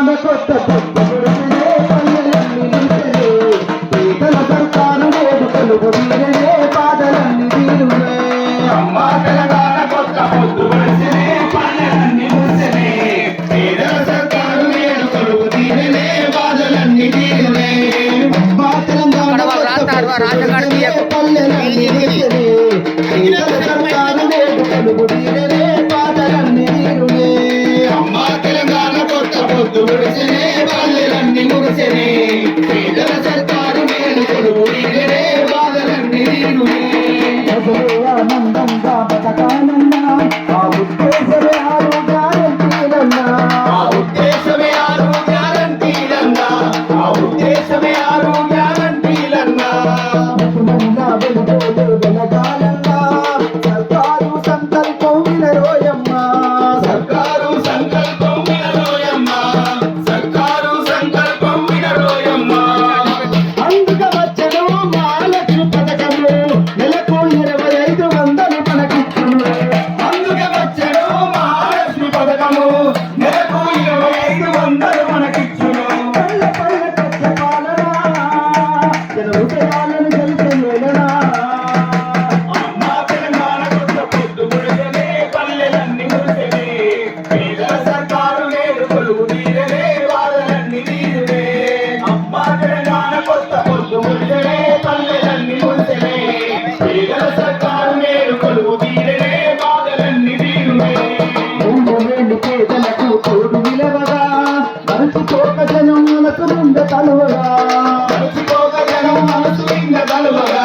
తెలంగాణ కొత్త పేదల సర్కారు లేదు కలుగు వీరనే పాదలన్నీ వీరులే అమ్మా తెలంగాణ కొత్త పొద్దు పడిసినే పల్లెలన్నీ మూసినే పేదల సర్కారు లేదు కలుగు తీరనే బాధలన్నీ తీరులే అమ్మా తెలంగాణ కొత్త పొద్దు పడిసినే పల్లెలన్నీ మూసినే పొత్తు ఒడిసినే బాధలన్నీ ముగిసినే పేదల సర్కారు మేలు కొడుకు నీకునే బాధలన్నీ నీకునే ఆరోగ్యాలంటీలన్నా ఆ ఉద్దేశమే తలువగా మరచిపోక జనం తలువగా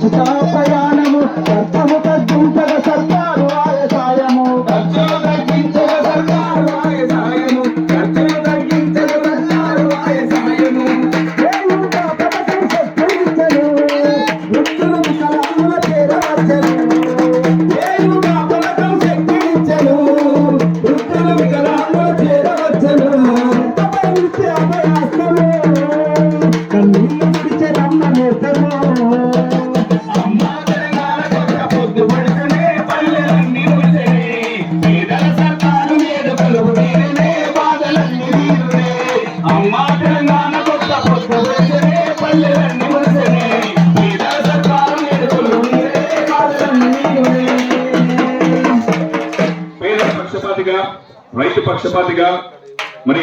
감사합니다. పక్షపాతిగా రైతు పక్షపాతిగా మరి